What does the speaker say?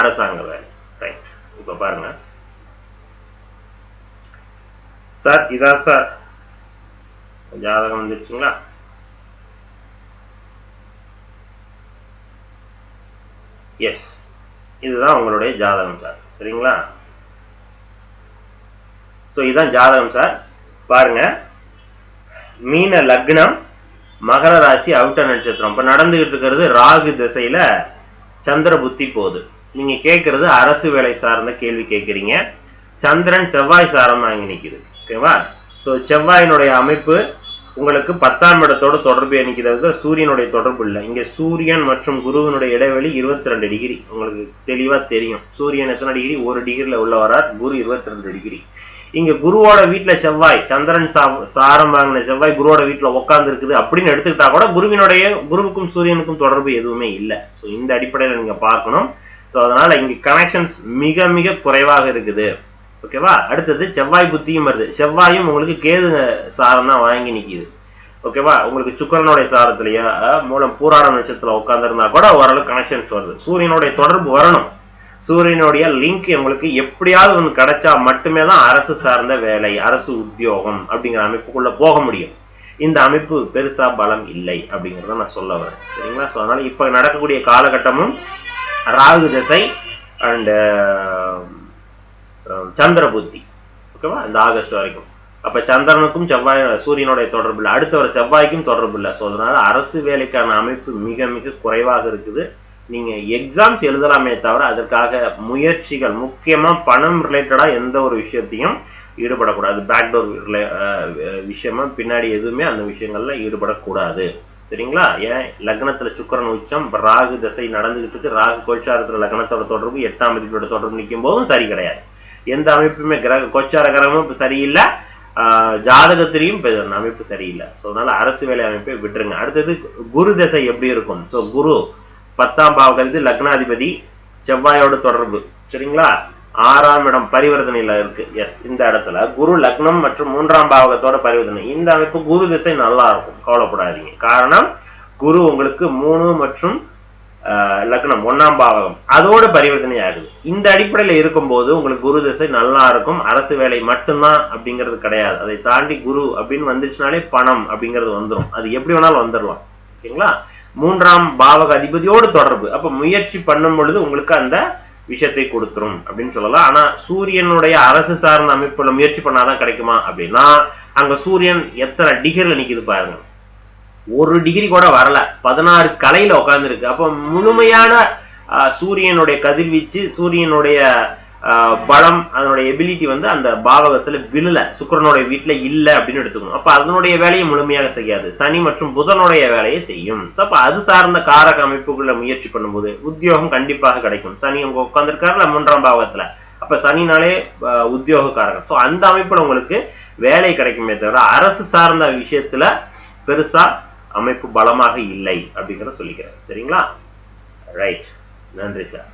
அரசாங்க வேலை. ரைட் இப்ப பாருங்க. சார் இதான் சார் ஜாதகம் வந்துருச்சுங்களா? எஸ் இதுதான் உங்களுடைய ஜாதகம் சார் சரிங்களா? ஸோ இதுதான் ஜாதகம் சார் பாருங்க. மீன லக்னம் மகர ராசி அவுட்ட நட்சத்திரம். இப்ப நடந்துகிட்டு இருக்கிறது ராகு திசையில சந்திர புத்தி போகுது. நீங்க கேட்கறது அரசு வேலை சார்ந்த கேள்வி கேட்குறீங்க சந்திரன் செவ்வாய் சாரம் வாங்கி நிக்குது. ஓகேவா? ஸோ செவ்வாயினுடைய அமைப்பு உங்களுக்கு பத்தாம் இடத்தோட தொடர்பு நிற்கிறது சூரியனுடைய தொடர்பு இல்லை. இங்க சூரியன் மற்றும் குருவினுடைய இடைவெளி இருபத்தி ரெண்டு டிகிரி. உங்களுக்கு தெளிவா தெரியும். சூரியன் எத்தனை டிகிரி? ஒரு டிகிரில உள்ள வரார். குரு இருபத்தி ரெண்டு டிகிரி. இங்க குருவோட வீட்டுல செவ்வாய் சந்திரன் சா- சாரம் வாங்கின செவ்வாய் குருவோட வீட்டுல உட்கார்ந்து இருக்குது அப்படின்னு எடுத்துக்கிட்டா கூட குருவினுடைய குருவுக்கும் சூரியனுக்கும் தொடர்பு எதுவுமே இல்லை. ஸோ இந்த அடிப்படையில நீங்க பார்க்கணும். ஸோ அதனால இங்க கனெக்ஷன்ஸ் மிக மிக குறைவாக இருக்குது. ஓகேவா அடுத்தது செவ்வாய் புத்தியும் வருது. செவ்வாயும் உங்களுக்கு கேது சாரம் தான் வாங்கி நிற்கிது ஓகேவா உங்களுக்கு சுக்கிரனுடைய சாரத்திலேயே மூலம் பூராட நட்சத்திரத்துல உட்காந்துருந்தா கூட ஓரளவு கனெக்ஷன்ஸ் வருது. சூரியனுடைய தொடர்பு வரணும். சூரியனுடைய லிங்க் உங்களுக்கு எப்படியாவது ஒன்று கிடைச்சா மட்டுமே தான் அரசு சார்ந்த வேலை அரசு உத்தியோகம் அப்படிங்கிற அமைப்புக்குள்ள போக முடியும். இந்த அமைப்பு பெருசா பலம் இல்லை அப்படிங்கிறத நான் சொல்ல வரேன். சரிங்களா? ஸோ அதனால இப்போ நடக்கக்கூடிய காலகட்டமும் ராகு திசை அண்ட் uh, um, சந்திர புத்தி. ஓகேவா இந்த ஆகஸ்ட் வரைக்கும். அப்ப சந்திரனுக்கும் செவ்வாய் சூரியனுடைய தொடர்பு இல்லை. அடுத்த ஒரு செவ்வாய்க்கும் தொடர்பு இல்லை. ஸோ அதனால அரசு வேலைக்கான அமைப்பு மிக மிக குறைவாக இருக்குது. நீங்க எக்ஸாம்ஸ் எழுதலாமே தவிர அதற்காக முயற்சிகள் முக்கியமா பணம் ரிலேட்டடா எந்த ஒரு விஷயத்தையும் ஈடுபடக்கூடாது. பேக்டோர் uh, விஷயமா பின்னாடி எதுவுமே அந்த விஷயங்கள்ல ஈடுபடக்கூடாது. சரிங்களா? ஏன்? லக்னத்துல சுக்கிரன் உச்சம் ராகு திசை நடந்துகிட்டு இருக்கு. ராகு கோச்சாரத்துல லக்னத்தோட தொடர்பு எட்டாம் மதிப்போட தொடர்பு நிற்கும் போதும் சரி கிடையாது. எந்த அமைப்புமே கிரக கோச்சார கிரகமும் இப்ப சரியில்லை. ஆஹ் ஜாதகத்திலையும் இப்ப அமைப்பு சரியில்லை. ஸோ அதனால அரசு வேலை அமைப்பை விட்டுருங்க. அடுத்தது குரு திசை எப்படி இருக்கும்? ஸோ குரு பத்தாம் பாவகிறது லக்னாதிபதி செவ்வாயோட தொடர்பு. சரிங்களா? ஆறாம் இடம் பரிவர்த்தனையில இருக்கு. எஸ் இந்த இடத்துல. குரு லக்னம் மற்றும் மூன்றாம் பாவகத்தோட பரிவர்த்தனை. இந்த அமைப்பு குரு திசை நல்லா இருக்கும். கவலைப்படாதீங்க. காரணம் குரு உங்களுக்கு மூணு மற்றும் ஆஹ், லக்னம் ஒண்ணாம் பாவகம். அதோட பரிவர்த்தனை ஆகுது. இந்த அடிப்படையில இருக்கும்போது உங்களுக்கு குரு திசை நல்லா இருக்கும். அரசு வேலை மட்டும்தான் அப்படிங்கிறது கிடையாது. அதை தாண்டி குரு அப்படின்னு வந்துச்சுனாலே பணம் அப்படிங்கிறது வந்துடும் அது எப்படி வேணாலும் வந்துடலாம் ஓகேங்களா? மூன்றாம் பாவக அதிபதியோடு தொடர்பு. அப்ப முயற்சி பண்ணும் பொழுது உங்களுக்கு அந்த விஷயத்தை கொடுத்துரும் அப்படின்னு சொல்லலாம். ஆனா சூரியனுடைய அரசு சார்ந்த அமைப்புல முயற்சி பண்ணாதான் கிடைக்குமா அப்படின்னா அங்க சூரியன் எத்தனை டிகிரில நிக்குது பாருங்க. ஒரு டிகிரி கூட வரல. பதினாறு கலையில உட்காந்துருக்கு அப்ப முழுமையான சூரியனுடைய கதிர்வீச்சு சூரியனுடைய பலம் அதனுடைய எபிலிட்டி வந்து அந்த பாவகத்துல விழல. சுக்கிரனுடைய வீட்டுல இல்ல அப்படின்னு எடுத்துக்கணும். அப்ப அதனுடைய வேலையை முழுமையாக செய்யாது. சனி மற்றும் புதனுடைய வேலையை செய்யும். அப்ப அது சார்ந்த காரக அமைப்புக்குள்ள முயற்சி பண்ணும்போது உத்தியோகம் கண்டிப்பாக கிடைக்கும். சனி அங்க உட்காந்துருக்காருல மூன்றாம் பாவத்துல அப்ப சனினாலே உத்தியோக காரகம் ஸோ அந்த அமைப்புல உங்களுக்கு வேலை கிடைக்குமே தவிர அரசு சார்ந்த விஷயத்துல பெருசா அமைப்பு பலமாக இல்லை அப்படிங்கிறத சொல்லிக்கிறேன். சரிங்களா? ரைட் நன்றி சார்